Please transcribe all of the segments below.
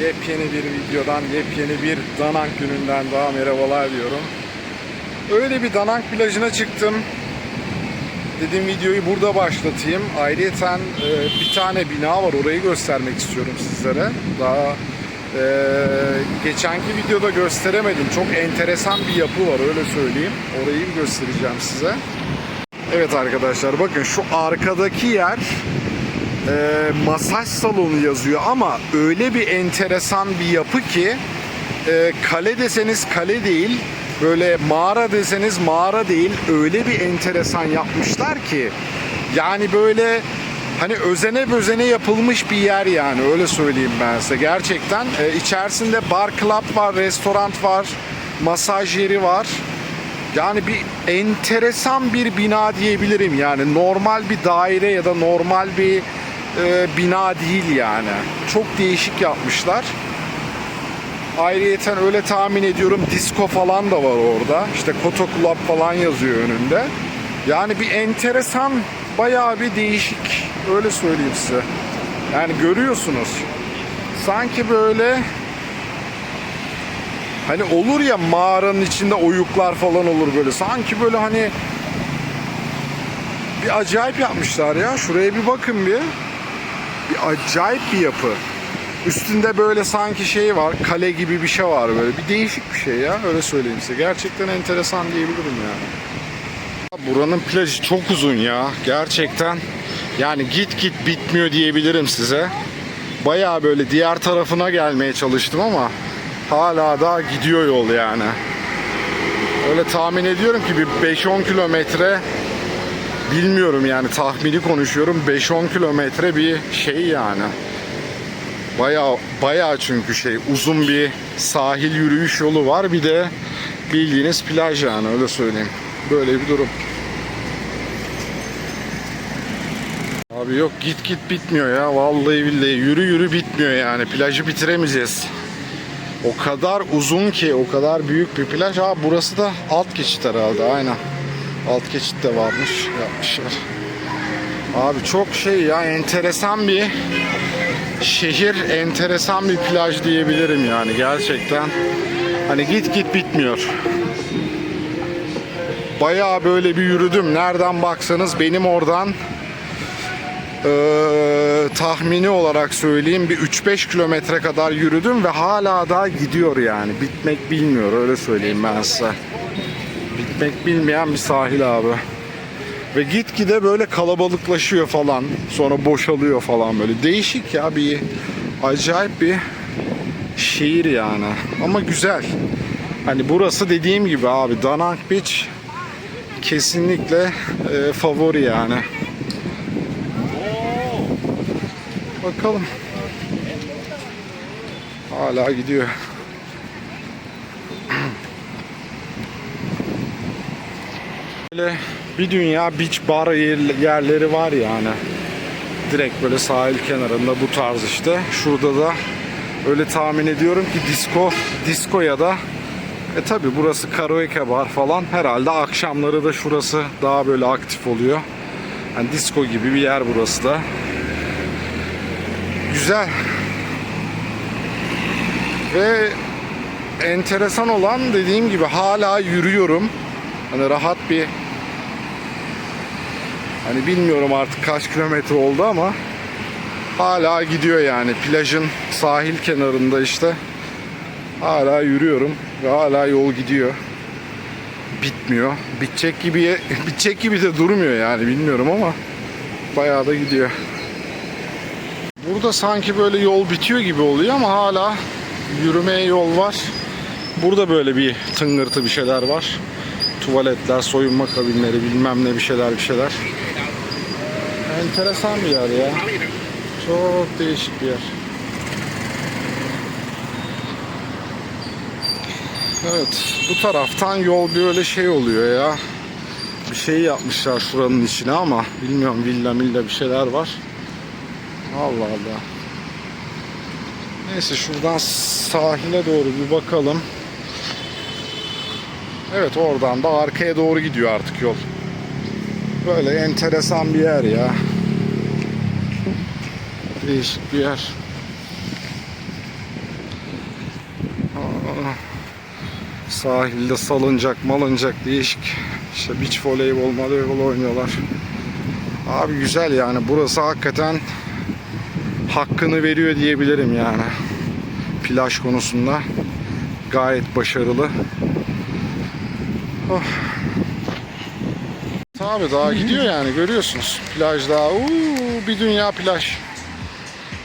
Yepyeni bir videodan, yepyeni bir Danank gününden daha merhabalar diyorum. Öyle bir Danank plajına çıktım. Dedim videoyu burada başlatayım. Ayrıyeten e, bir tane bina var, orayı göstermek istiyorum sizlere. Daha e, geçenki videoda gösteremedim. Çok enteresan bir yapı var, öyle söyleyeyim. Orayı göstereceğim size. Evet arkadaşlar bakın şu arkadaki yer e, masaj salonu yazıyor ama öyle bir enteresan bir yapı ki e, kale deseniz kale değil böyle mağara deseniz mağara değil öyle bir enteresan yapmışlar ki yani böyle hani özene bözene yapılmış bir yer yani öyle söyleyeyim ben size. Gerçekten e, içerisinde bar club var restoran var masaj yeri var. Yani bir enteresan bir bina diyebilirim yani. Normal bir daire ya da normal bir e, bina değil yani. Çok değişik yapmışlar. Ayrıyeten öyle tahmin ediyorum disco falan da var orada. İşte Koto Club falan yazıyor önünde. Yani bir enteresan bayağı bir değişik öyle söyleyeyim size. Yani görüyorsunuz. Sanki böyle Hani olur ya mağaranın içinde oyuklar falan olur böyle. Sanki böyle hani bir acayip yapmışlar ya. Şuraya bir bakın bir. Acayip bir yapı. Üstünde böyle sanki şey var, kale gibi bir şey var böyle. Bir değişik bir şey ya, öyle söyleyeyim size. Gerçekten enteresan diyebilirim yani. Buranın plajı çok uzun ya, gerçekten. Yani git git bitmiyor diyebilirim size. Bayağı böyle diğer tarafına gelmeye çalıştım ama hala daha gidiyor yol yani. Öyle tahmin ediyorum ki bir 5-10 kilometre bilmiyorum yani tahmini konuşuyorum 5-10 kilometre bir şey yani. Bayağı bayağı çünkü şey uzun bir sahil yürüyüş yolu var bir de bildiğiniz plaj yani öyle söyleyeyim. Böyle bir durum. Abi yok git git bitmiyor ya vallahi billahi yürü yürü bitmiyor yani plajı bitiremeyeceğiz. O kadar uzun ki o kadar büyük bir plaj. Ha burası da alt geçit herhalde aynen. Alt geçit de varmış yapmışlar. Abi çok şey ya enteresan bir şehir, enteresan bir plaj diyebilirim yani gerçekten. Hani git git bitmiyor. Bayağı böyle bir yürüdüm. Nereden baksanız benim oradan ee, tahmini olarak söyleyeyim bir 3-5 kilometre kadar yürüdüm ve hala da gidiyor yani. Bitmek bilmiyor öyle söyleyeyim ben size. Bitmek bilmeyen bir sahil abi. Ve gitgide böyle kalabalıklaşıyor falan. Sonra boşalıyor falan böyle. Değişik ya bir acayip bir şehir yani. Ama güzel. Hani burası dediğim gibi abi Danang Beach kesinlikle e, favori yani. Bakalım. Hala gidiyor. Böyle bir dünya beach bar yer- yerleri var yani. Direkt böyle sahil kenarında bu tarz işte. Şurada da öyle tahmin ediyorum ki disco, disco ya da e tabi burası karaoke bar falan. Herhalde akşamları da şurası daha böyle aktif oluyor. Yani disco gibi bir yer burası da. Güzel. Ve enteresan olan dediğim gibi hala yürüyorum. Hani rahat bir hani bilmiyorum artık kaç kilometre oldu ama hala gidiyor yani plajın sahil kenarında işte hala yürüyorum ve hala yol gidiyor. Bitmiyor. Bitecek gibi bitecek gibi de durmuyor yani bilmiyorum ama bayağı da gidiyor. Burada sanki böyle yol bitiyor gibi oluyor ama hala yürümeye yol var. Burada böyle bir tıngırtı bir şeyler var. Tuvaletler, soyunma kabinleri, bilmem ne bir şeyler bir şeyler. Enteresan bir yer ya. Çok değişik bir yer. Evet, bu taraftan yol böyle şey oluyor ya. Bir şey yapmışlar şuranın içine ama bilmiyorum villa milla bir şeyler var. Allah Allah. Neyse şuradan sahile doğru bir bakalım. Evet oradan da arkaya doğru gidiyor artık yol. Böyle enteresan bir yer ya. Değişik bir yer. Sahilde salıncak malıncak değişik. İşte beach voleybol voleybol oynuyorlar. Abi güzel yani burası hakikaten hakkını veriyor diyebilirim yani. Plaj konusunda gayet başarılı. Oh. Tabii daha gidiyor yani görüyorsunuz. Plaj daha uuu, bir dünya plaj.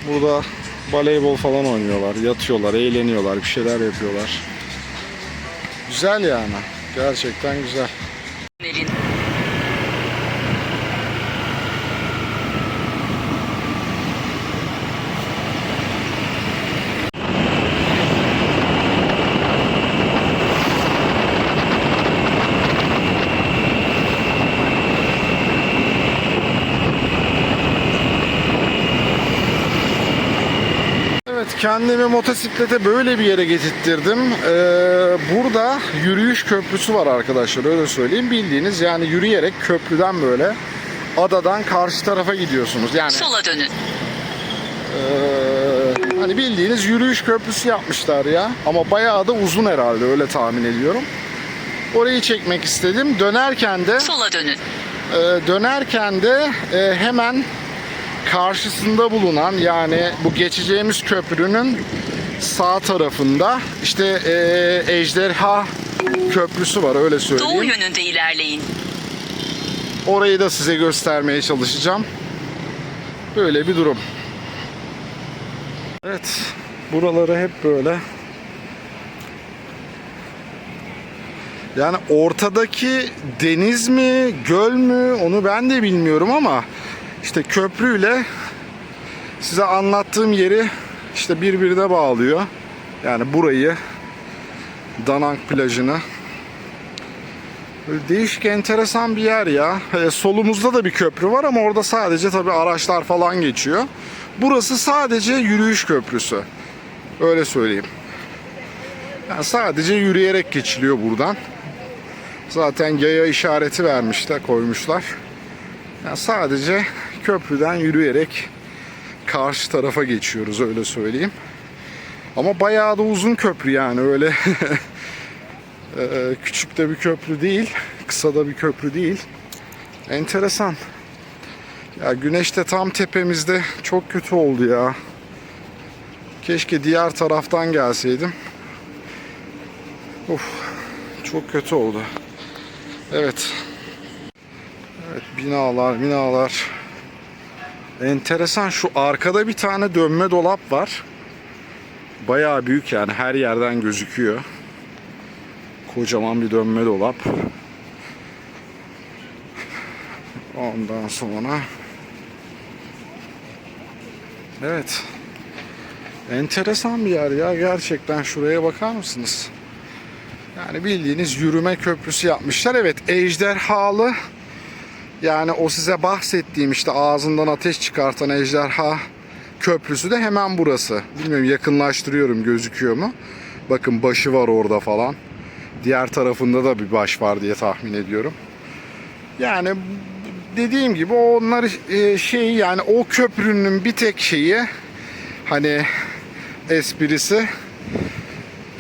Burada voleybol falan oynuyorlar, yatıyorlar, eğleniyorlar, bir şeyler yapıyorlar. Güzel yani. Gerçekten güzel. Tünelin Evet kendimi motosiklete böyle bir yere getirttirdim. Ee, burada yürüyüş köprüsü var arkadaşlar öyle söyleyeyim. Bildiğiniz yani yürüyerek köprüden böyle adadan karşı tarafa gidiyorsunuz. Yani sola dönün. ee, hani bildiğiniz yürüyüş köprüsü yapmışlar ya. Ama bayağı da uzun herhalde öyle tahmin ediyorum. Orayı çekmek istedim. Dönerken de Sola dönün. Ee, dönerken de e, hemen karşısında bulunan yani bu geçeceğimiz köprünün sağ tarafında işte e, Ejderha Köprüsü var öyle Doğu söyleyeyim. yönünde ilerleyin. Orayı da size göstermeye çalışacağım. Böyle bir durum. Evet. Buraları hep böyle. Yani ortadaki deniz mi, göl mü onu ben de bilmiyorum ama işte köprüyle size anlattığım yeri işte birbirine bağlıyor. Yani burayı Danang plajını Böyle değişik enteresan bir yer ya. E, solumuzda da bir köprü var ama orada sadece tabii araçlar falan geçiyor. Burası sadece yürüyüş köprüsü. Öyle söyleyeyim. Yani sadece yürüyerek geçiliyor buradan. Zaten yaya işareti vermişler, koymuşlar. Yani sadece köprüden yürüyerek karşı tarafa geçiyoruz öyle söyleyeyim. Ama bayağı da uzun köprü yani öyle Ee, küçük de bir köprü değil, kısa da bir köprü değil. Enteresan. Ya güneş de tam tepemizde çok kötü oldu ya. Keşke diğer taraftan gelseydim. Of, çok kötü oldu. Evet. Evet, binalar, binalar. Enteresan şu arkada bir tane dönme dolap var. Bayağı büyük yani her yerden gözüküyor. Kocaman bir dönme dolap. Ondan sonra Evet. Enteresan bir yer ya gerçekten şuraya bakar mısınız? Yani bildiğiniz yürüme köprüsü yapmışlar. Evet ejderhalı yani o size bahsettiğim işte ağzından ateş çıkartan ejderha köprüsü de hemen burası. Bilmiyorum yakınlaştırıyorum gözüküyor mu? Bakın başı var orada falan. Diğer tarafında da bir baş var diye tahmin ediyorum. Yani dediğim gibi onlar e, şey yani o köprünün bir tek şeyi hani esprisi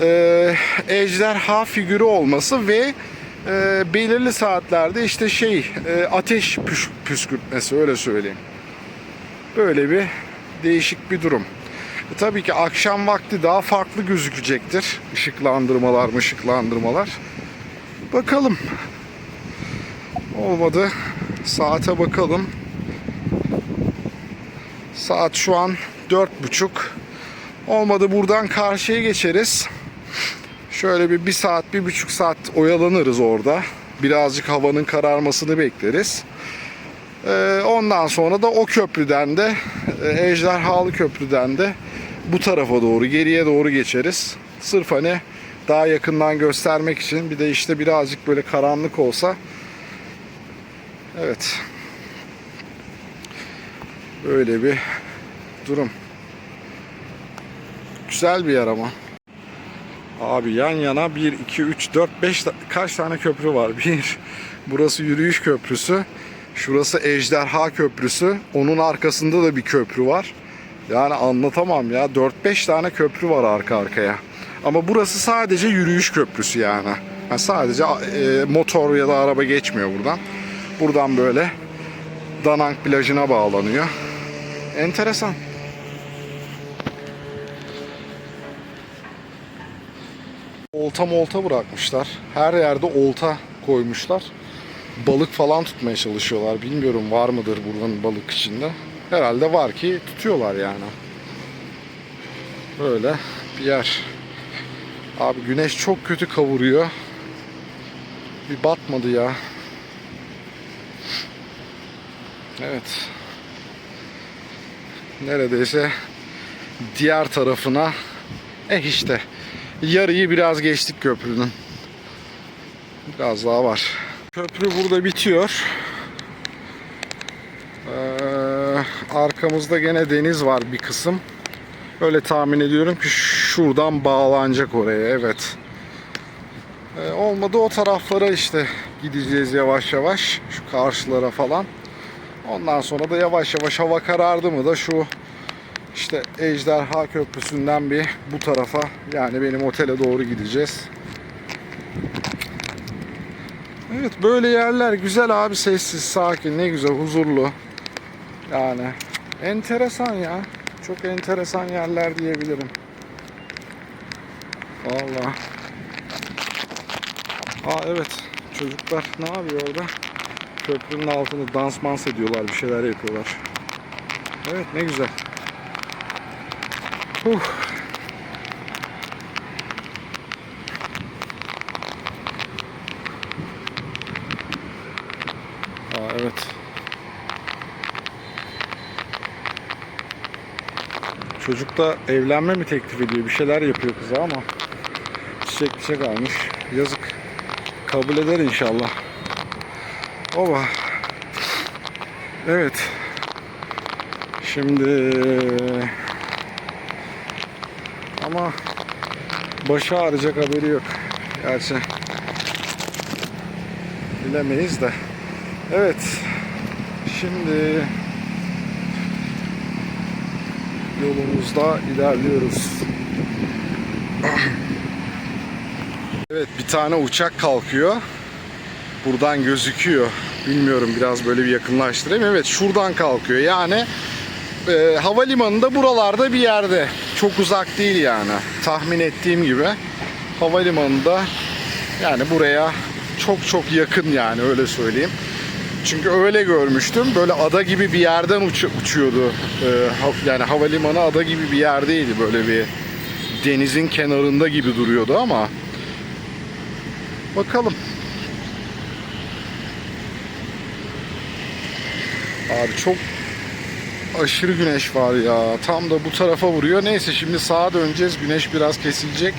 e, ejderha figürü olması ve e, belirli saatlerde işte şey e, ateş püş, püskürtmesi öyle söyleyeyim. Böyle bir değişik bir durum. E, tabii ki akşam vakti daha farklı gözükecektir. Işıklandırmalar mı ışıklandırmalar. Bakalım. Olmadı. Saate bakalım. Saat şu an dört buçuk. Olmadı buradan karşıya geçeriz. Şöyle bir bir saat, bir buçuk saat oyalanırız orada. Birazcık havanın kararmasını bekleriz. Ee, ondan sonra da o köprüden de e, Ejderhalı Köprüden de bu tarafa doğru geriye doğru geçeriz. Sırf hani daha yakından göstermek için bir de işte birazcık böyle karanlık olsa evet böyle bir durum. Güzel bir yer ama. Abi yan yana 1, 2, 3, 4, 5 kaç tane köprü var? Bir, burası yürüyüş köprüsü. Şurası Ejderha Köprüsü. Onun arkasında da bir köprü var. Yani anlatamam ya. 4-5 tane köprü var arka arkaya. Ama burası sadece yürüyüş köprüsü yani. Yani sadece e, motor ya da araba geçmiyor buradan. Buradan böyle Danang plajına bağlanıyor. Enteresan. Olta molta bırakmışlar. Her yerde olta koymuşlar. Balık falan tutmaya çalışıyorlar. Bilmiyorum var mıdır buranın balık içinde. Herhalde var ki tutuyorlar yani. Böyle bir yer. Abi güneş çok kötü kavuruyor. Bir batmadı ya. Evet. Neredeyse diğer tarafına eh işte yarıyı biraz geçtik köprünün. Biraz daha var. Köprü burada bitiyor. Ee, arkamızda gene deniz var bir kısım. Öyle tahmin ediyorum ki şuradan bağlanacak oraya. Evet. Ee, olmadı o taraflara işte gideceğiz yavaş yavaş. Şu karşılara falan. Ondan sonra da yavaş yavaş hava karardı mı da şu işte Ejderha Köprüsü'nden bir bu tarafa yani benim otele doğru gideceğiz. Evet böyle yerler güzel abi sessiz sakin ne güzel huzurlu. Yani enteresan ya. Çok enteresan yerler diyebilirim. Vallahi. Aa evet çocuklar ne yapıyor orada? Köprünün altında dans mans ediyorlar bir şeyler yapıyorlar. Evet ne güzel. Huh. Aa, evet. Çocuk da evlenme mi teklif ediyor? Bir şeyler yapıyor kıza ama çiçek çiçek almış. Yazık. Kabul eder inşallah. Oba. Evet. Şimdi ama başı ağrıyacak haberi yok. Gerçi bilemeyiz de. Evet. Şimdi yolumuzda ilerliyoruz. Evet bir tane uçak kalkıyor. Buradan gözüküyor. Bilmiyorum biraz böyle bir yakınlaştırayım. Evet şuradan kalkıyor. Yani e, havalimanında buralarda bir yerde. Çok uzak değil yani. Tahmin ettiğim gibi havalimanında yani buraya çok çok yakın yani öyle söyleyeyim. Çünkü öyle görmüştüm. Böyle ada gibi bir yerden uç- uçuyordu. Ee, yani havalimanı ada gibi bir yerdeydi. Böyle bir denizin kenarında gibi duruyordu ama bakalım. Abi çok aşırı güneş var ya. Tam da bu tarafa vuruyor. Neyse şimdi sağa döneceğiz. Güneş biraz kesilecek.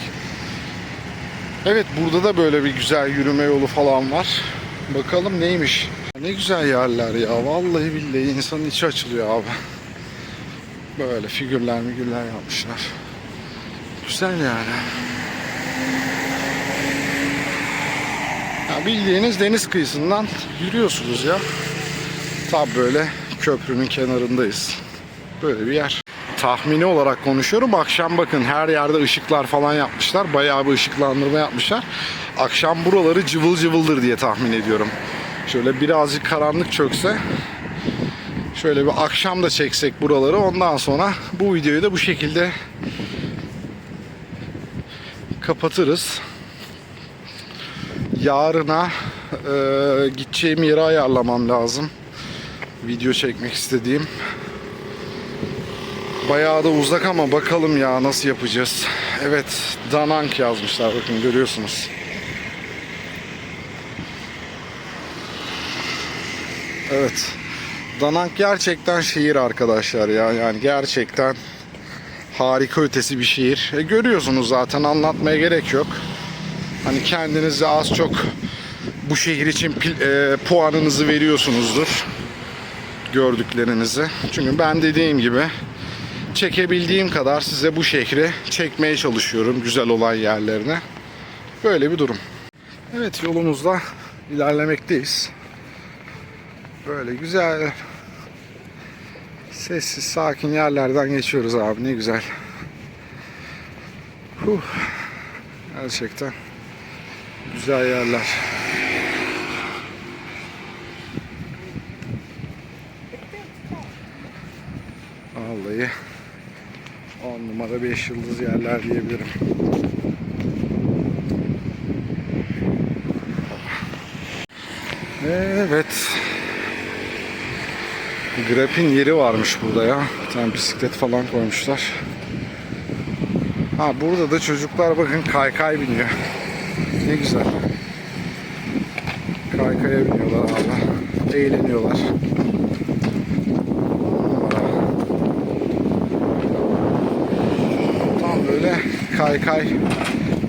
Evet burada da böyle bir güzel yürüme yolu falan var. Bakalım neymiş. Ne güzel yerler ya. Vallahi billahi insanın içi açılıyor abi. Böyle figürler migürler yapmışlar. Güzel yani. Ya bildiğiniz deniz kıyısından yürüyorsunuz ya. Tam böyle köprünün kenarındayız. Böyle bir yer. Tahmini olarak konuşuyorum. Akşam bakın her yerde ışıklar falan yapmışlar. Bayağı bir ışıklandırma yapmışlar. Akşam buraları cıvıl cıvıldır diye tahmin ediyorum. Şöyle birazcık karanlık çökse şöyle bir akşam da çeksek buraları ondan sonra bu videoyu da bu şekilde kapatırız. Yarına e, gideceğim yeri ayarlamam lazım. Video çekmek istediğim. Bayağı da uzak ama bakalım ya nasıl yapacağız. Evet Danang yazmışlar bakın görüyorsunuz. Evet. Danang gerçekten şehir arkadaşlar ya. Yani gerçekten harika ötesi bir şehir. E, görüyorsunuz zaten anlatmaya gerek yok. Hani kendinize az çok bu şehir için e, puanınızı veriyorsunuzdur. Gördüklerinizi. Çünkü ben dediğim gibi çekebildiğim kadar size bu şehri çekmeye çalışıyorum güzel olan yerlerine. Böyle bir durum. Evet yolumuzda ilerlemekteyiz. Böyle güzel sessiz sakin yerlerden geçiyoruz abi ne güzel. Huh. Gerçekten güzel yerler. Vallahi 10 numara 5 yıldız yerler diyebilirim. Evet. Grap'in yeri varmış burada ya. Bir tane bisiklet falan koymuşlar. Ha burada da çocuklar bakın kaykay biniyor. Ne güzel. Kaykaya biniyorlar abi. Eğleniyorlar. Tam böyle kaykay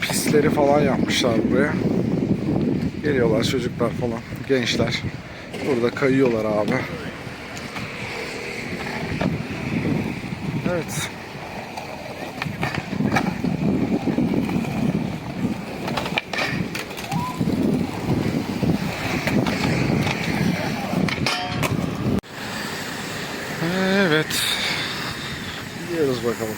pistleri falan yapmışlar buraya. Geliyorlar çocuklar falan, gençler. Burada kayıyorlar abi. Evet. Gidiyoruz bakalım.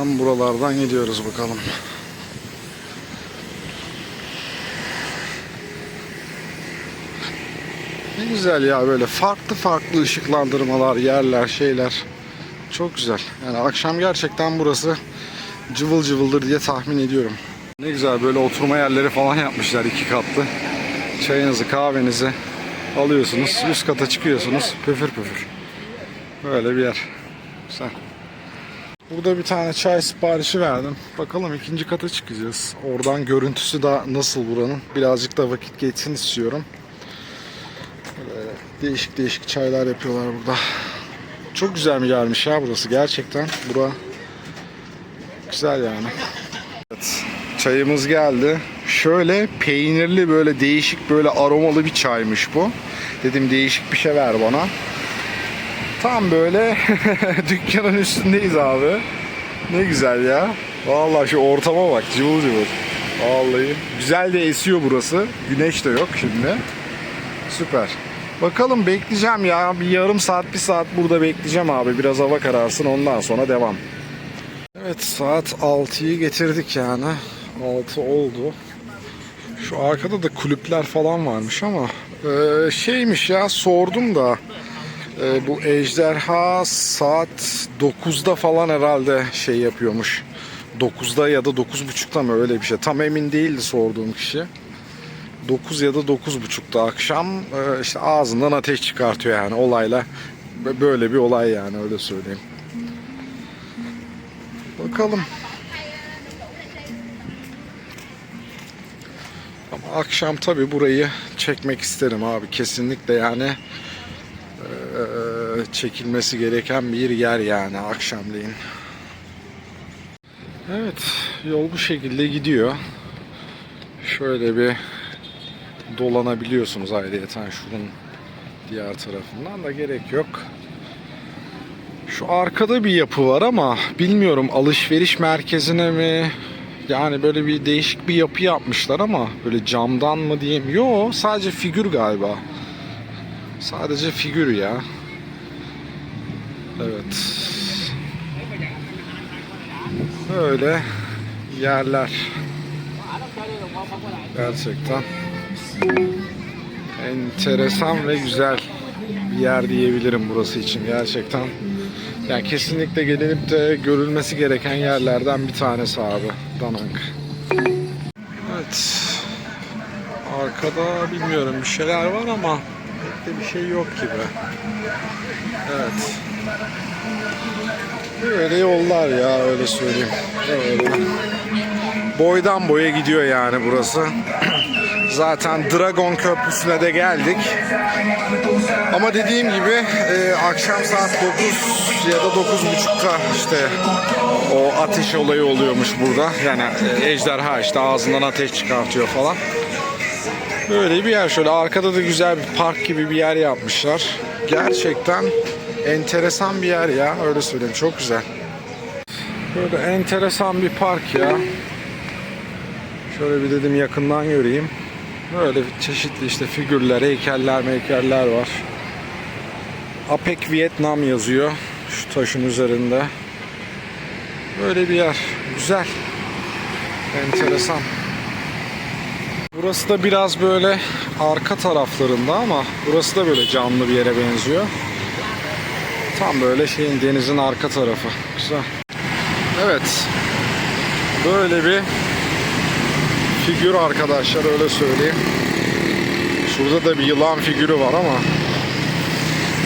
Buralardan buralardan gidiyoruz bakalım. Ne güzel ya böyle farklı farklı ışıklandırmalar, yerler, şeyler. Çok güzel. Yani akşam gerçekten burası cıvıl cıvıldır diye tahmin ediyorum. Ne güzel böyle oturma yerleri falan yapmışlar iki katlı. Çayınızı, kahvenizi alıyorsunuz. Üst kata çıkıyorsunuz. Püfür püfür. Böyle bir yer. Güzel. Burada bir tane çay siparişi verdim. Bakalım ikinci kata çıkacağız. Oradan görüntüsü da nasıl buranın. Birazcık da vakit geçsin istiyorum. Değişik değişik çaylar yapıyorlar burada. Çok güzel bir yermiş ya burası gerçekten. Bura güzel yani. Evet, çayımız geldi. Şöyle peynirli böyle değişik böyle aromalı bir çaymış bu. Dedim değişik bir şey ver bana. Tam böyle dükkanın üstündeyiz abi. Ne güzel ya. Vallahi şu ortama bak cıvıl cıvıl. Vallahi. Güzel de esiyor burası. Güneş de yok şimdi. Süper. Bakalım bekleyeceğim ya. Bir yarım saat, bir saat burada bekleyeceğim abi. Biraz hava kararsın ondan sonra devam. Evet saat 6'yı getirdik yani. 6 oldu. Şu arkada da kulüpler falan varmış ama e, şeymiş ya sordum da e, bu ejderha saat 9'da falan herhalde şey yapıyormuş. 9'da ya da 9.30'da mı öyle bir şey. Tam emin değildi sorduğum kişi. 9 ya da 9.30'da akşam e, işte ağzından ateş çıkartıyor yani olayla. Böyle bir olay yani öyle söyleyeyim. Bakalım. Ama akşam tabi burayı çekmek isterim abi kesinlikle yani çekilmesi gereken bir yer yani akşamleyin. Evet yol bu şekilde gidiyor. Şöyle bir dolanabiliyorsunuz ayrıyeten şunun diğer tarafından da gerek yok. Şu arkada bir yapı var ama bilmiyorum alışveriş merkezine mi yani böyle bir değişik bir yapı yapmışlar ama böyle camdan mı diyeyim. Yo sadece figür galiba. Sadece figür ya. Evet. Böyle yerler. Gerçekten enteresan ve güzel bir yer diyebilirim burası için gerçekten. Yani kesinlikle gelinip de görülmesi gereken yerlerden bir tanesi abi Danang. Evet. Arkada bilmiyorum bir şeyler var ama pek de bir şey yok gibi. Evet. Böyle yollar ya öyle söyleyeyim. Öyle. Boydan boya gidiyor yani burası. Zaten Dragon Köprüsü'ne de geldik. Ama dediğim gibi e, akşam saat 9 ya da 9.30'da işte o ateş olayı oluyormuş burada. Yani ejderha işte ağzından ateş çıkartıyor falan. Böyle bir yer şöyle arkada da güzel bir park gibi bir yer yapmışlar. Gerçekten enteresan bir yer ya öyle söyleyeyim çok güzel. Böyle enteresan bir park ya. Şöyle bir dedim yakından göreyim. Böyle çeşitli işte figürler, heykeller, heykeller var. APEC Vietnam yazıyor şu taşın üzerinde. Böyle bir yer. Güzel. Enteresan. Burası da biraz böyle arka taraflarında ama burası da böyle canlı bir yere benziyor. Tam böyle şeyin denizin arka tarafı. Güzel. Evet. Böyle bir figür arkadaşlar öyle söyleyeyim. Şurada da bir yılan figürü var ama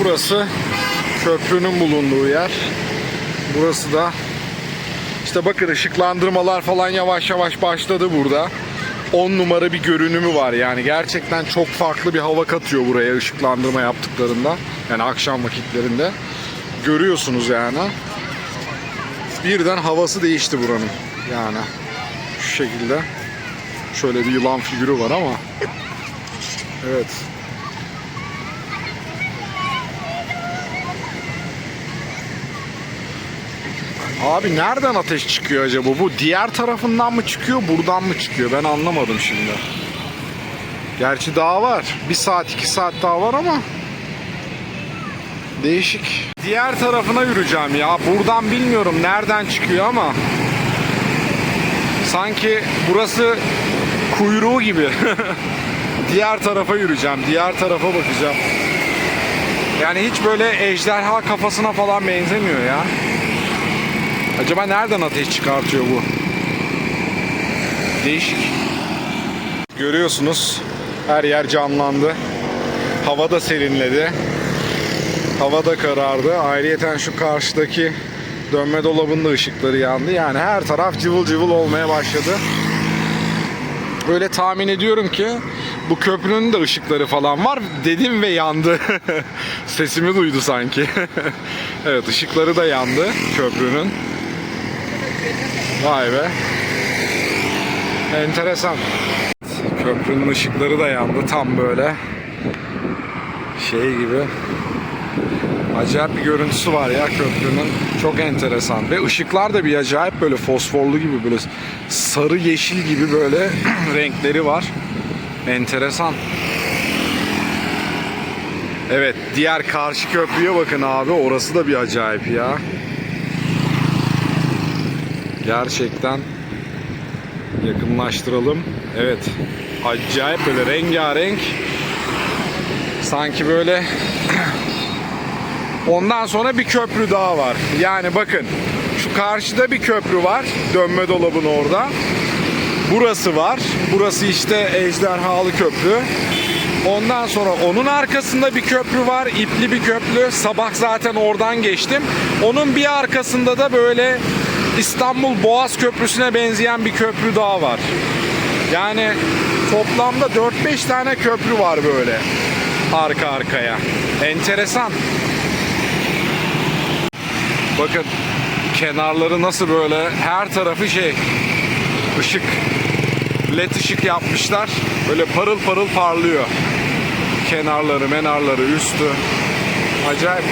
burası köprünün bulunduğu yer. Burası da işte bakın ışıklandırmalar falan yavaş yavaş başladı burada. 10 numara bir görünümü var yani gerçekten çok farklı bir hava katıyor buraya ışıklandırma yaptıklarında. Yani akşam vakitlerinde. Görüyorsunuz yani. Birden havası değişti buranın. Yani şu şekilde. Şöyle bir yılan figürü var ama. Evet. Abi nereden ateş çıkıyor acaba? Bu diğer tarafından mı çıkıyor, buradan mı çıkıyor? Ben anlamadım şimdi. Gerçi daha var. Bir saat, iki saat daha var ama değişik. Diğer tarafına yürüyeceğim ya. Buradan bilmiyorum nereden çıkıyor ama sanki burası kuyruğu gibi. diğer tarafa yürüyeceğim. Diğer tarafa bakacağım. Yani hiç böyle ejderha kafasına falan benzemiyor ya. Acaba nereden ateş çıkartıyor bu? Değişik. Görüyorsunuz her yer canlandı. Hava da serinledi. Hava da karardı. Ayrıyeten şu karşıdaki dönme dolabının da ışıkları yandı. Yani her taraf cıvıl cıvıl olmaya başladı. Böyle tahmin ediyorum ki bu köprünün de ışıkları falan var. Dedim ve yandı. Sesimi duydu sanki. evet ışıkları da yandı köprünün. Vay be. Enteresan. Köprünün ışıkları da yandı tam böyle. Şey gibi. Acayip bir görüntüsü var ya köprünün. Çok enteresan. Ve ışıklar da bir acayip böyle fosforlu gibi böyle sarı yeşil gibi böyle renkleri var. Enteresan. Evet diğer karşı köprüye bakın abi. Orası da bir acayip ya. Gerçekten yakınlaştıralım. Evet. Acayip böyle rengarenk. Sanki böyle Ondan sonra bir köprü daha var. Yani bakın şu karşıda bir köprü var. Dönme dolabın orada. Burası var. Burası işte ejderhalı köprü. Ondan sonra onun arkasında bir köprü var. ipli bir köprü. Sabah zaten oradan geçtim. Onun bir arkasında da böyle İstanbul Boğaz Köprüsü'ne benzeyen bir köprü daha var. Yani toplamda 4-5 tane köprü var böyle arka arkaya. Enteresan. Bakın kenarları nasıl böyle her tarafı şey ışık led ışık yapmışlar. Böyle parıl parıl parlıyor. Kenarları, menarları, üstü. Acayip.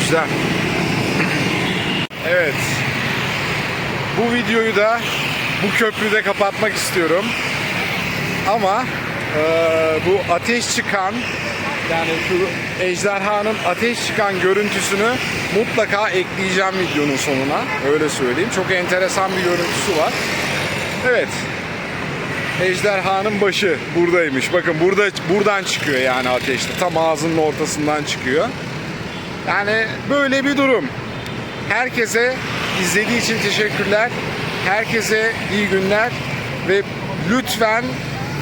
Güzel. Evet. Bu videoyu da bu köprüde kapatmak istiyorum. Ama eee, bu ateş çıkan yani şu ejderhanın ateş çıkan görüntüsünü mutlaka ekleyeceğim videonun sonuna. Öyle söyleyeyim. Çok enteresan bir görüntüsü var. Evet. Ejderhanın başı buradaymış. Bakın burada buradan çıkıyor yani ateşte. Tam ağzının ortasından çıkıyor. Yani böyle bir durum. Herkese izlediği için teşekkürler. Herkese iyi günler ve lütfen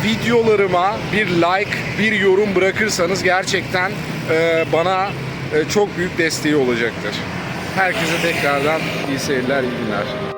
videolarıma bir like, bir yorum bırakırsanız gerçekten e, bana çok büyük desteği olacaktır. Herkese tekrardan iyi seyirler, iyi günler.